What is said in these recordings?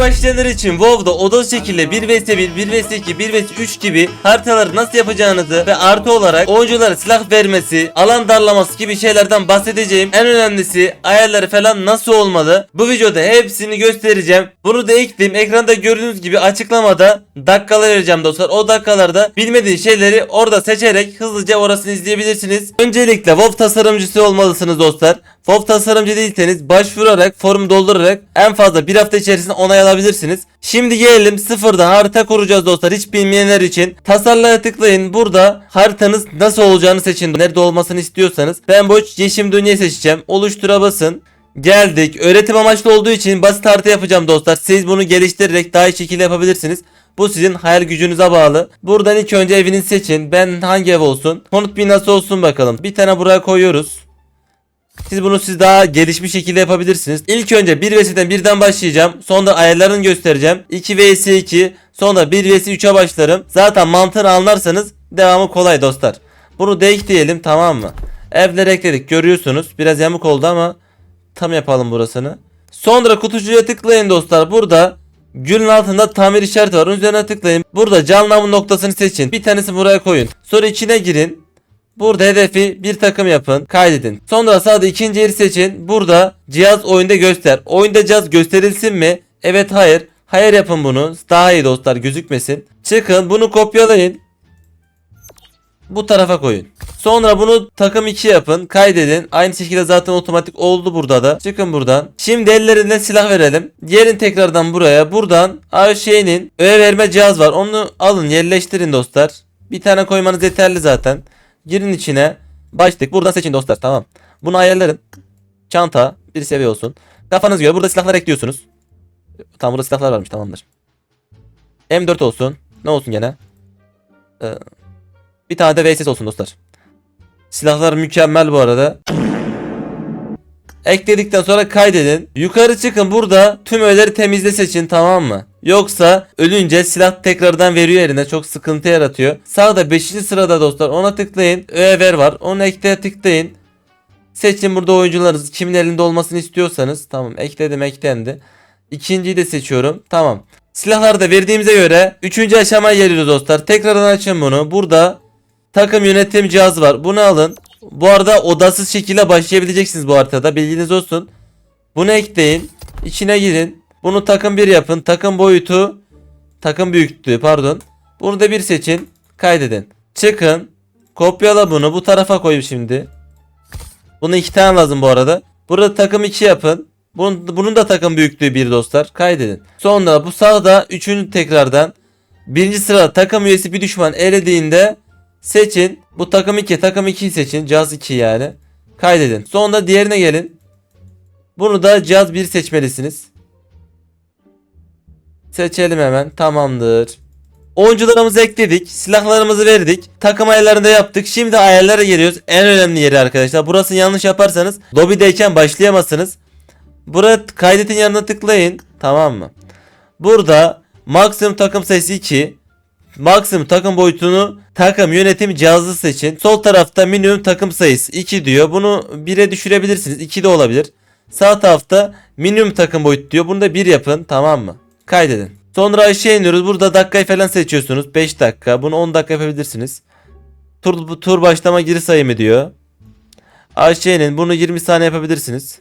başlayanlar için WoW'da odalı şekilde 1 vs 1, 1 vs 2, 1 vs 3 gibi haritaları nasıl yapacağınızı ve artı olarak oyunculara silah vermesi, alan darlaması gibi şeylerden bahsedeceğim. En önemlisi ayarları falan nasıl olmalı? Bu videoda hepsini göstereceğim. Bunu da ekleyeyim. Ekranda gördüğünüz gibi açıklamada dakikalar vereceğim dostlar. O dakikalarda bilmediğiniz şeyleri orada seçerek hızlıca orasını izleyebilirsiniz. Öncelikle WoW tasarımcısı olmalısınız dostlar. WoW tasarımcı değilseniz başvurarak, form doldurarak en fazla bir hafta içerisinde onay alabilirsiniz. Şimdi gelelim sıfırdan harita kuracağız dostlar hiç bilmeyenler için. Tasarlaya tıklayın. Burada haritanız nasıl olacağını seçin. Nerede olmasını istiyorsanız. Ben bu yeşim dünyayı seçeceğim. Oluştura basın. Geldik. Öğretim amaçlı olduğu için basit harita yapacağım dostlar. Siz bunu geliştirerek daha iyi şekilde yapabilirsiniz. Bu sizin hayal gücünüze bağlı. Buradan ilk önce evinizi seçin. Ben hangi ev olsun? Konut binası olsun bakalım. Bir tane buraya koyuyoruz. Siz bunu siz daha gelişmiş şekilde yapabilirsiniz. İlk önce 1 vs'den birden başlayacağım. Sonra ayarlarını göstereceğim. 2 vs 2. Sonra 1 vs 3'e başlarım. Zaten mantığını anlarsanız devamı kolay dostlar. Bunu denk diyelim tamam mı? Evleri ekledik görüyorsunuz. Biraz yamuk oldu ama tam yapalım burasını. Sonra kutucuya tıklayın dostlar. Burada Gülün altında tamir işareti var. Onun üzerine tıklayın. Burada canlı noktasını seçin. Bir tanesi buraya koyun. Sonra içine girin. Burada hedefi bir takım yapın. Kaydedin. Sonra sağda ikinci yeri seçin. Burada cihaz oyunda göster. Oyunda cihaz gösterilsin mi? Evet hayır. Hayır yapın bunu. Daha iyi dostlar gözükmesin. Çıkın bunu kopyalayın. Bu tarafa koyun. Sonra bunu takım 2 yapın. Kaydedin. Aynı şekilde zaten otomatik oldu burada da. Çıkın buradan. Şimdi ellerine silah verelim. Gelin tekrardan buraya. Buradan Ayşe'nin öğe verme cihaz var. Onu alın yerleştirin dostlar. Bir tane koymanız yeterli zaten. Girin içine. Başlık. Buradan seçin dostlar. Tamam. Bunu ayarlarım. Çanta. Bir seviye olsun. Kafanız göre burada silahlar ekliyorsunuz. Tamam burada silahlar varmış tamamdır. M4 olsun. Ne olsun gene? Ee, bir tane de VSS olsun dostlar. Silahlar mükemmel bu arada. Ekledikten sonra kaydedin. Yukarı çıkın burada tüm öğeleri temizle seçin tamam mı? Yoksa ölünce silah tekrardan veriyor eline çok sıkıntı yaratıyor. Sağda 5. sırada dostlar ona tıklayın. Öğe ver var. Onu ekle tıklayın. Seçin burada oyuncularınız kimin elinde olmasını istiyorsanız. Tamam ekledim eklendi. İkinciyi de seçiyorum. Tamam. Silahları da verdiğimize göre 3. aşamaya geliyoruz dostlar. Tekrardan açın bunu. Burada takım yönetim cihazı var. Bunu alın. Bu arada odasız şekilde başlayabileceksiniz bu haritada. Bilginiz olsun. Bunu ekleyin. İçine girin. Bunu takım 1 yapın. Takım boyutu takım büyüklüğü pardon. Bunu da bir seçin. Kaydedin. Çıkın. Kopyala bunu. Bu tarafa koyun şimdi. Bunu iki tane lazım bu arada. Burada takım 2 yapın. Bunun, bunun da takım büyüklüğü 1 dostlar. Kaydedin. Sonra bu sağda üçüncü tekrardan birinci sırada takım üyesi bir düşman elediğinde seçin. Bu takım 2 takım 2'yi seçin. Cihaz 2 yani. Kaydedin. Sonra diğerine gelin. Bunu da cihaz 1 seçmelisiniz. Seçelim hemen. Tamamdır. Oyuncularımızı ekledik. Silahlarımızı verdik. Takım ayarlarını da yaptık. Şimdi ayarlara geliyoruz. En önemli yeri arkadaşlar. Burasını yanlış yaparsanız lobideyken başlayamazsınız. Burada kaydetin yanına tıklayın. Tamam mı? Burada maksimum takım sayısı 2. Maksimum takım boyutunu takım yönetim cihazı seçin. Sol tarafta minimum takım sayısı 2 diyor. Bunu 1'e düşürebilirsiniz. 2 de olabilir. Sağ tarafta minimum takım boyutu diyor. Bunu da 1 yapın. Tamam mı? Kaydedin. Sonra aşağı iniyoruz. Burada dakikayı falan seçiyorsunuz. 5 dakika. Bunu 10 dakika yapabilirsiniz. Tur, tur başlama geri sayımı diyor. Aşağı inin. Bunu 20 saniye yapabilirsiniz.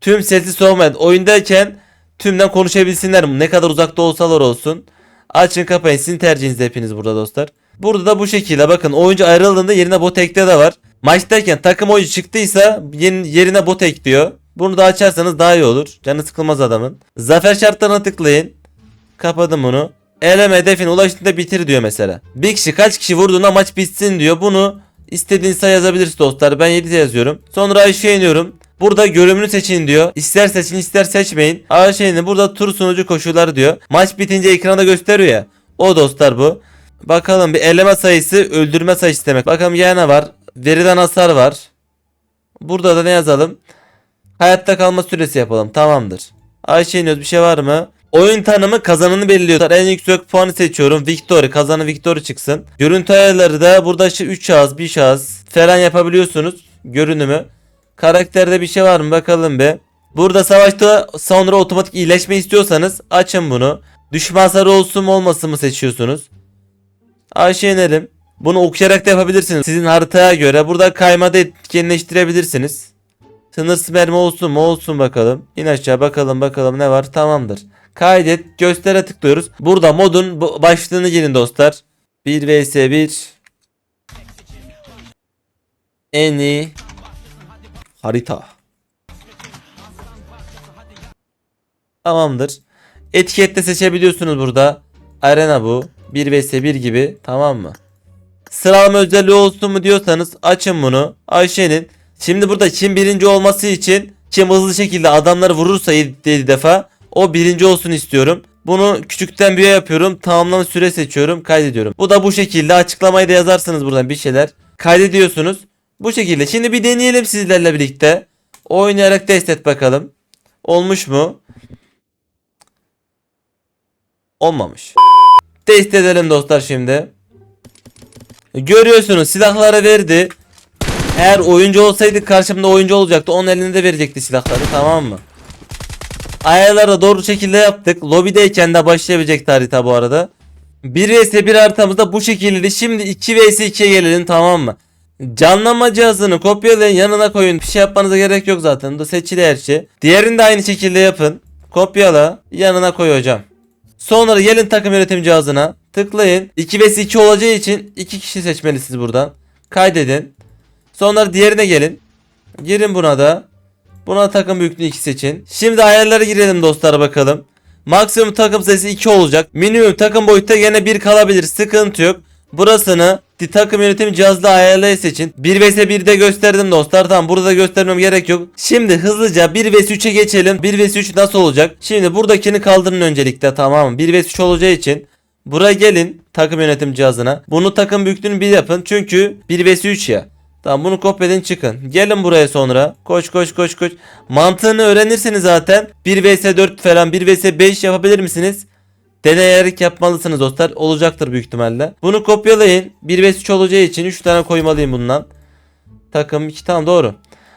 Tüm sessiz olmayan oyundayken tümden konuşabilsinler. Ne kadar uzakta olsalar olsun. Açın kapayın. Sizin tercihiniz hepiniz burada dostlar. Burada da bu şekilde bakın oyuncu ayrıldığında yerine bot ekle de var. Maçtayken takım oyuncu çıktıysa yerine bot ekliyor. Bunu da açarsanız daha iyi olur. Canı sıkılmaz adamın. Zafer şartlarına tıklayın. Kapadım bunu. Eleme hedefine ulaştığında bitir diyor mesela. Bir kişi kaç kişi vurduğunda maç bitsin diyor. Bunu istediğiniz sayı yazabilirsiniz dostlar. Ben 7 yazıyorum. Sonra aşağı iniyorum. Burada görümünü seçin diyor. İster seçin ister seçmeyin. Aşağı inin. Burada tur sunucu koşulları diyor. Maç bitince ekranda gösteriyor ya. O dostlar bu. Bakalım bir eleme sayısı öldürme sayısı demek. Bakalım ya ne var? Veriden hasar var. Burada da ne yazalım? Hayatta kalma süresi yapalım. Tamamdır. Ayşe iniyoruz. Bir şey var mı? Oyun tanımı kazananı belirliyor. En yüksek puanı seçiyorum. Victory. Kazanı Victory çıksın. Görüntü ayarları da burada işte 3 şahıs, 1 şahıs falan yapabiliyorsunuz. Görünümü. Karakterde bir şey var mı bakalım be. Burada savaşta sonra otomatik iyileşme istiyorsanız açın bunu. Düşman hasarı olsun mu olmasın mı seçiyorsunuz. Aşağı inelim. Bunu okuyarak da yapabilirsiniz. Sizin haritaya göre burada kaymada etkinleştirebilirsiniz. Sınırsız mermi olsun mu olsun bakalım. İn aşağı bakalım bakalım ne var tamamdır. Kaydet göstere tıklıyoruz. Burada modun başlığını girin dostlar. 1 vs 1 En iyi harita. Tamamdır. Etikette seçebiliyorsunuz burada. Arena bu. 1 vs 1 gibi tamam mı? Sıralama özelliği olsun mu diyorsanız açın bunu. Ayşe'nin. Şimdi burada kim birinci olması için kim hızlı şekilde adamları vurursa 7 defa o birinci olsun istiyorum. Bunu küçükten büyüğe yapıyorum. Tamamlama süre seçiyorum. Kaydediyorum. Bu da bu şekilde. Açıklamayı da yazarsınız buradan bir şeyler. Kaydediyorsunuz. Bu şekilde. Şimdi bir deneyelim sizlerle birlikte. Oynayarak test et bakalım. Olmuş mu? Olmamış. Test edelim dostlar şimdi. Görüyorsunuz silahları verdi. Eğer oyuncu olsaydı karşımda oyuncu olacaktı. Onun elinde verecekti silahları tamam mı? Ayarları doğru şekilde yaptık. Lobideyken de başlayabilecekti harita bu arada. 1 vs 1 haritamızda bu şekildeydi. Şimdi 2 vs 2'ye gelelim tamam mı? Canlanma cihazını kopyalayın yanına koyun. Bir şey yapmanıza gerek yok zaten. Bu seçili her şey. Diğerini de aynı şekilde yapın. Kopyala yanına koy hocam. Sonra gelin takım yönetim cihazına tıklayın. 2 vs 2 olacağı için 2 kişi seçmelisiniz buradan. Kaydedin. Sonra diğerine gelin. Girin buna da. Buna takım büyüklüğü 2 seçin. Şimdi ayarlara girelim dostlar bakalım. Maksimum takım sayısı 2 olacak. Minimum takım boyutta gene 1 kalabilir. Sıkıntı yok. Burasını di- takım yönetim cihazda ayarlayı seçin. 1 vs 1'de gösterdim dostlar. Tamam burada göstermem gerek yok. Şimdi hızlıca 1 vs 3'e geçelim. 1 vs 3 nasıl olacak? Şimdi buradakini kaldırın öncelikle tamam mı? 1 vs 3 olacağı için buraya gelin takım yönetim cihazına. Bunu takım büyüklüğünü 1 yapın. Çünkü 1 vs 3 ya. Tamam bunu kopyalın çıkın. Gelin buraya sonra. Koş koş koş koş. Mantığını öğrenirsiniz zaten. 1 vs 4 falan 1 vs 5 yapabilir misiniz? Deneyerek yapmalısınız dostlar. Olacaktır büyük ihtimalle. Bunu kopyalayın. 1 vs 3 olacağı için 3 tane koymalıyım bundan. Takım 2 tamam doğru.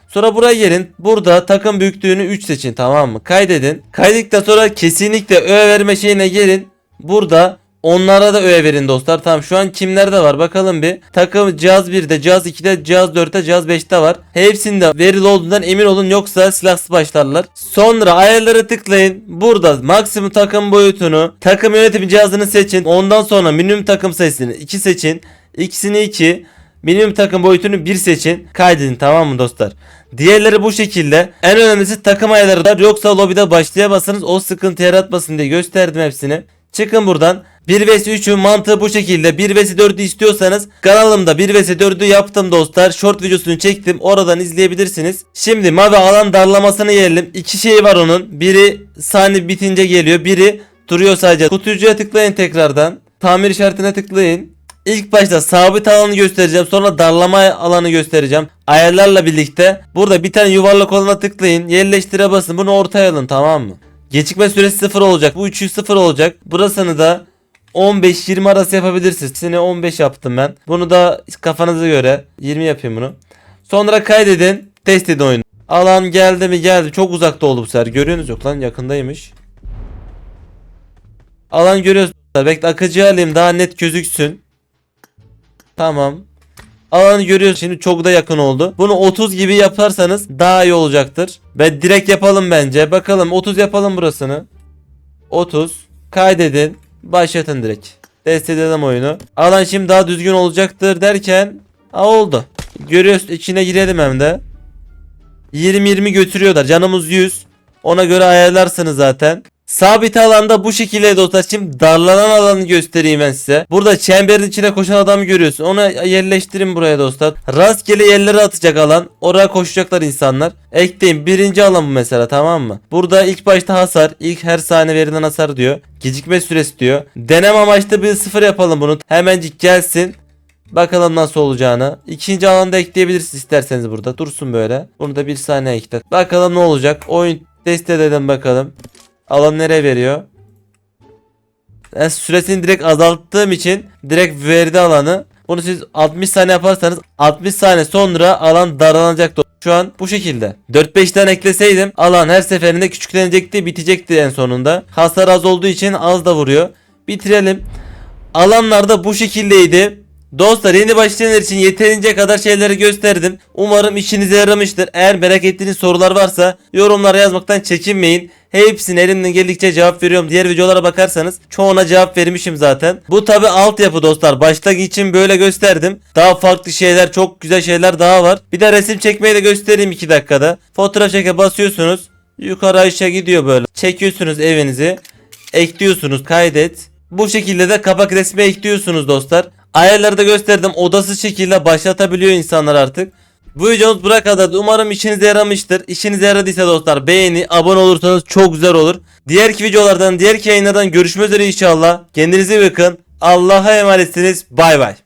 Sonra buraya gelin. Burada takım büyüklüğünü 3 seçin tamam mı? Kaydedin. Kaydettikten sonra kesinlikle öğe verme şeyine gelin. Burada onlara da öğe verin dostlar. Tamam şu an kimlerde var bakalım bir. Takım cihaz 1'de, cihaz 2'de, cihaz 4'te, cihaz 5'te var. Hepsinde verili olduğundan emin olun yoksa silahsız başlarlar. Sonra ayarları tıklayın. Burada maksimum takım boyutunu, takım yönetim cihazını seçin. Ondan sonra minimum takım sayısını 2 seçin. İkisini 2. Minimum takım boyutunu 1 seçin. Kaydedin tamam mı dostlar? Diğerleri bu şekilde. En önemlisi takım ayarları yoksa lobide başlayamazsınız. O sıkıntı yaratmasın diye gösterdim hepsini. Çıkın buradan. 1 vs 3'ün mantığı bu şekilde. 1 vs 4'ü istiyorsanız kanalımda 1 vs 4'ü yaptım dostlar. Short videosunu çektim. Oradan izleyebilirsiniz. Şimdi mavi alan darlamasını yiyelim. İki şey var onun. Biri saniye bitince geliyor. Biri duruyor sadece. Kutucuya tıklayın tekrardan. Tamir işaretine tıklayın. İlk başta sabit alanı göstereceğim. Sonra darlama alanı göstereceğim. Ayarlarla birlikte. Burada bir tane yuvarlak olana tıklayın. Yerleştire basın. Bunu ortaya alın tamam mı? Gecikme süresi 0 olacak. Bu 300 0 olacak. Burasını da 15-20 arası yapabilirsiniz. Seni 15 yaptım ben. Bunu da kafanıza göre 20 yapayım bunu. Sonra kaydedin. Test edin oyunu. Alan geldi mi geldi. Çok uzakta oldu bu sefer. Görüyorsunuz yok lan yakındaymış. Alan görüyorsunuz. Bekle akıcı alayım daha net gözüksün. Tamam. Alanı görüyoruz şimdi çok da yakın oldu. Bunu 30 gibi yaparsanız daha iyi olacaktır. Ve direkt yapalım bence. Bakalım 30 yapalım burasını. 30. Kaydedin. Başlatın direkt. Test oyunu. Alan şimdi daha düzgün olacaktır derken Aa oldu. Görüyoruz içine girelim hem de. 20-20 götürüyorlar. Canımız 100. Ona göre ayarlarsınız zaten. Sabit alanda bu şekilde dostlar. Şimdi darlanan alanı göstereyim ben size. Burada çemberin içine koşan adamı görüyorsun. Onu yerleştirin buraya dostlar. Rastgele yerlere atacak alan. Oraya koşacaklar insanlar. Ekleyin. Birinci alan bu mesela tamam mı? Burada ilk başta hasar. ilk her saniye verilen hasar diyor. Gecikme süresi diyor. Deneme amaçlı bir sıfır yapalım bunu. Hemencik gelsin. Bakalım nasıl olacağını. İkinci alanda ekleyebilirsiniz isterseniz burada. Dursun böyle. Bunu da bir saniye ekle. Bakalım ne olacak. Oyun test edelim bakalım. Alan nereye veriyor? Ben süresini direkt azalttığım için direkt verdi alanı. Bunu siz 60 saniye yaparsanız 60 saniye sonra alan daralacak. Şu an bu şekilde. 4-5 tane ekleseydim alan her seferinde küçüklenecekti bitecekti en sonunda. Hasar az olduğu için az da vuruyor. Bitirelim. Alanlarda bu şekildeydi. Dostlar yeni başlayanlar için yeterince kadar şeyleri gösterdim. Umarım işinize yaramıştır. Eğer merak ettiğiniz sorular varsa yorumlara yazmaktan çekinmeyin. Hepsine elimden geldikçe cevap veriyorum. Diğer videolara bakarsanız çoğuna cevap vermişim zaten. Bu tabi altyapı dostlar. Başlangıç için böyle gösterdim. Daha farklı şeyler, çok güzel şeyler daha var. Bir de resim çekmeyi de göstereyim 2 dakikada. Fotoğraf çeke basıyorsunuz. Yukarı aşağı gidiyor böyle. Çekiyorsunuz evinizi. Ekliyorsunuz kaydet. Bu şekilde de kapak resmi ekliyorsunuz dostlar. Ayarları da gösterdim. Odasız şekilde başlatabiliyor insanlar artık. Bu videomuz buraya kadardı. Umarım işinize yaramıştır. İşinize yaradıysa dostlar beğeni, abone olursanız çok güzel olur. Diğerki videolardan, diğerki yayınlardan görüşmek üzere inşallah. Kendinize bakın. Allah'a emanetsiniz. Bay bay.